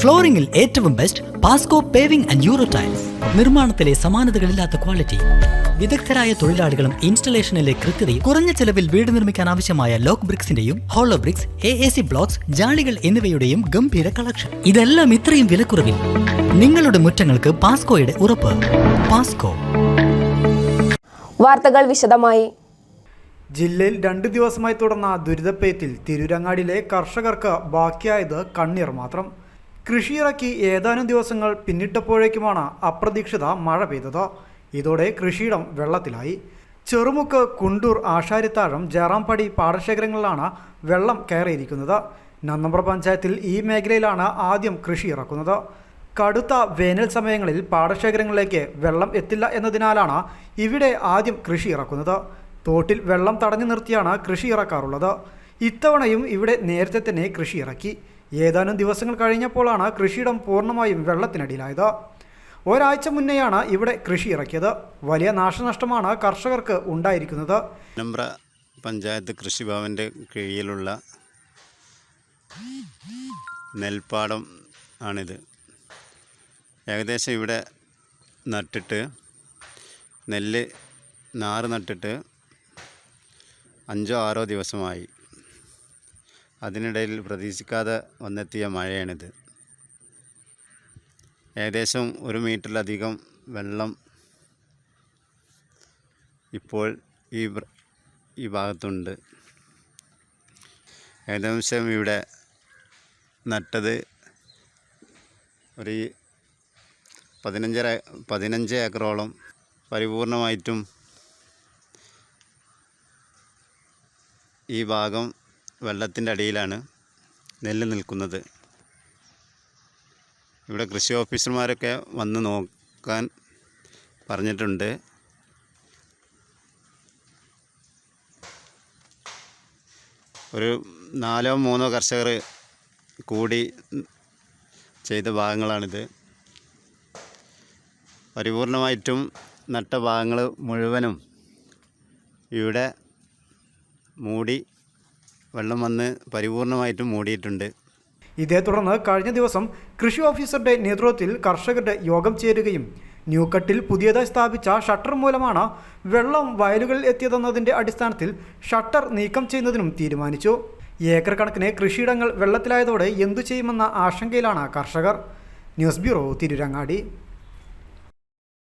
ഫ്ലോറിംഗിൽ ഏറ്റവും best Pasco paving and euro tiles നിർമ്മാണത്തിലെ സമാനതകളില്ലാത്ത ക്വാളിറ്റി വിദഗ്ധരായ തൊഴിലാളികളും ഇൻസ്റ്റലേഷനിലെ കൃത്യതയും കുറഞ്ഞ ചെലവിൽ വീട് നിർമ്മിക്കാൻ ആവശ്യമായ lock ബ്രിക്സിന്റെയും hollow bricks A A C blocks ജാളികൾ എന്നിവയുടെയും ഗംഭീര കളക്ഷൻ ഇതെല്ലാം ഇത്രയും വിലക്കുറവിൽ. നിങ്ങളുടെ മുറ്റങ്ങൾക്ക് പാസ്കോയുടെ ഉറപ്പ്. പാസ്കോ വാർത്തകൾ വിശദമായി. ജില്ലയിൽ രണ്ട് ദിവസമായി തുടർന്ന ദുരിതപ്പേറ്റിൽ തിരൂരങ്ങാടിയിലെ കർഷകർക്ക് ബാക്കിയായത് കണ്ണീർ മാത്രം. കൃഷിയിറക്കി ഏതാനും ദിവസങ്ങൾ പിന്നിട്ടപ്പോഴേക്കുമാണ് അപ്രതീക്ഷിത മഴ പെയ്തത്. ഇതോടെ കൃഷിയിടം വെള്ളത്തിലായി. ചെറുമുക്ക് കുണ്ടൂർ ആശാരിത്താഴം ജയറാംപടി പാടശേഖരങ്ങളിലാണ് വെള്ളം കയറിയിരിക്കുന്നത്. നന്നമ്പ്ര പഞ്ചായത്തിൽ ഈ മേഖലയിലാണ് ആദ്യം കൃഷി ഇറക്കുന്നത്. കടുത്ത വേനൽ സമയങ്ങളിൽ പാടശേഖരങ്ങളിലേക്ക് വെള്ളം എത്തില്ല എന്നതിനാലാണ് ഇവിടെ ആദ്യം കൃഷി ഇറക്കുന്നത്. തോട്ടിൽ വെള്ളം തടഞ്ഞു നിർത്തിയാണ് കൃഷി ഇറക്കാറുള്ളത്. ഇത്തവണയും ഇവിടെ നേരത്തെ തന്നെ കൃഷി ഇറക്കി. ഏതാനും ദിവസങ്ങൾ കഴിഞ്ഞപ്പോഴാണ് കൃഷിയിടം പൂർണമായും വെള്ളത്തിനടിയിലായത്. ഒരാഴ്ച മുന്നെയാണ് ഇവിടെ കൃഷി ഇറക്കിയത്. വലിയ നാശനഷ്ടമാണ് കർഷകർക്ക് ഉണ്ടായിരിക്കുന്നത്. നമ്പ്ര പഞ്ചായത്ത് കൃഷിഭവന്റെ കീഴിലുള്ള നെൽപ്പാടം ആണിത്. ഏകദേശം ഇവിടെ നട്ടിട്ട് നെല്ല് നാറ് നട്ടിട്ട് അഞ്ചോ ആറോ ദിവസമായി. അതിനിടയിൽ പ്രതീക്ഷിക്കാതെ വന്നെത്തിയ മഴയാണിത്. ഏകദേശം ഒരു മീറ്ററിലധികം വെള്ളം ഇപ്പോൾ ഈ ഈ ഭാഗത്തുണ്ട്. ഏകദേശം ഇവിടെ നട്ടത് ഒരു പതിനഞ്ചര പതിനഞ്ച് ഏക്കറോളം പരിപൂർണമായിട്ടും ഈ ഭാഗം വെള്ളത്തിന്റെ അടിയിലാണ് നെല്ല് നിൽക്കുന്നത്. ഇവിടെ കൃഷി ഓഫീസർമാരൊക്കെ വന്ന് നോക്കാൻ പറഞ്ഞിട്ടുണ്ട്. ഒരു നാലോ മൂന്നോ കർഷകർ കൂടി ചെയ്ത ഭാഗങ്ങളാണിത്. പരിപൂർണമായിട്ടും നട്ട ഭാഗങ്ങൾ മുഴുവനും ഇവിടെ മൂടി വെള്ളം വന്ന് പരിപൂർണമായിട്ടും മൂടിയിട്ടുണ്ട്. ഇതേ തുടർന്ന് കഴിഞ്ഞ ദിവസം കൃഷി ഓഫീസറുടെ നേതൃത്വത്തിൽ കർഷകരുടെ യോഗം ചേരുകയും ന്യൂക്കട്ടിൽ പുതിയതായി സ്ഥാപിച്ച ഷട്ടർ മൂലമാണ് വെള്ളം വയലുകളിൽ എത്തിയതെന്നതിന്റെ അടിസ്ഥാനത്തിൽ ഷട്ടർ നീക്കം ചെയ്യുന്നതിനും തീരുമാനിച്ചു. ഏക്കർ കണക്കിന് കൃഷിയിടങ്ങൾ വെള്ളത്തിലായതോടെ എന്തു ചെയ്യുമെന്ന ആശങ്കയിലാണ് കർഷകർ. News bureau Tirurangadi.